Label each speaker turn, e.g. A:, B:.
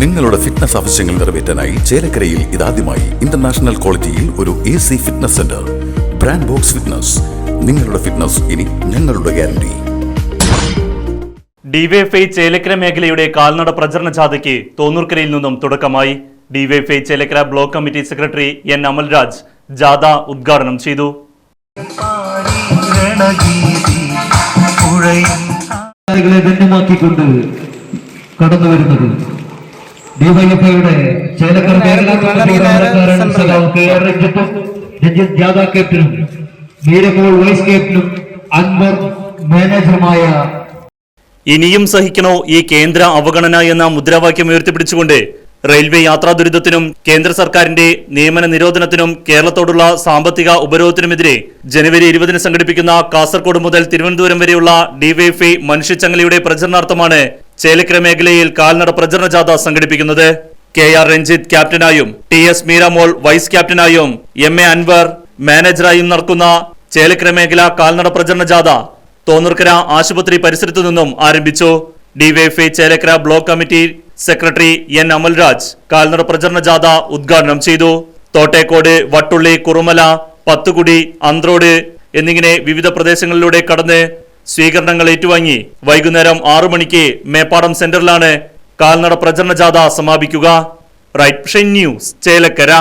A: നിങ്ങളുടെ ഫിറ്റ്നസ് ആവശ്യങ്ങൾ നിറവേറ്റാനായി ചേലക്കരയിൽ ഇതാദ്യമായി ഇന്റർനാഷണൽ ക്വാളിറ്റിയിൽ ഒരു A C fitness centre brand box fitness നിങ്ങളുടെ ഫിറ്റ്നസ് ഇനി ഞങ്ങളുടെ ഗ്യാരണ്ടി
B: ഡിവൈഎഫ്ഐ ചേലക്കര മേഖലയുടെ കാൽനട പ്രചരണ ജാഥയ്ക്ക് തോന്നൂർക്കരയിൽ നിന്നും തുടക്കമായി. DYFI Chelakkara block committee secretary N Amalraj ജാഥ ഉദ്ഘാടനം ചെയ്തു.
C: ധന്യമാക്കിക്കൊണ്ട് കടന്നു വരുന്നത് ഡിവൈഎഫ്ഐയുടെ ജാഥ ക്യാപ്റ്റനും വീരമോൾ വൈസ് ക്യാപ്റ്റനും അൻവർ മാനേജറുമായ
B: ഇനിയും സഹിക്കണോ ഈ കേന്ദ്ര അവഗണന എന്ന മുദ്രാവാക്യം ഉയർത്തിപ്പിടിച്ചുകൊണ്ട് റെയിൽവേ യാത്രാ ദുരിതത്തിനും കേന്ദ്ര സർക്കാരിന്റെ നിയമന നിരോധനത്തിനും കേരളത്തോടുള്ള സാമ്പത്തിക ഉപരോധത്തിനുമെതിരെ ജനുവരി ഇരുപതിന് സംഘടിപ്പിക്കുന്ന കാസർഗോഡ് മുതൽ തിരുവനന്തപുരം വരെയുള്ള ഡിവൈഎഫ്ഐ മനുഷ്യച്ചങ്ങലയുടെ പ്രചരണാർത്ഥമാണ് ചേലക്കര മേഖലയിൽ കാൽനട പ്രചരണ ജാഥ സംഘടിപ്പിക്കുന്നത് കെ ആർ രഞ്ജിത്ത് ക്യാപ്റ്റനായും ടി എസ് മീരാമോൾ വൈസ് ക്യാപ്റ്റനായും എം എ അൻവർ. മാനേജറായും നടക്കുന്ന ചേലക്കര മേഖല കാൽനട പ്രചരണ ജാഥ തോന്നൂർക്കര ആശുപത്രി പരിസരത്തു നിന്നും ആരംഭിച്ചു. DYFI Chelakkara block committee secretary N Amalraj കാൽനട പ്രചരണ ജാഥ ഉദ്ഘാടനം ചെയ്തു. തോട്ടേക്കോട് വട്ടുള്ളി കുറുമല പത്തുകുടി അന്ത്രോട് എന്നിങ്ങനെ വിവിധ പ്രദേശങ്ങളിലൂടെ കടന്ന് സ്വീകരണങ്ങൾ ഏറ്റുവാങ്ങി വൈകുന്നേരം ആറു മണിക്ക് മേപ്പാടം സെന്ററിലാണ് കാൽനട പ്രചരണ ജാഥ സമാപിക്കുക. Right news Chelakkara.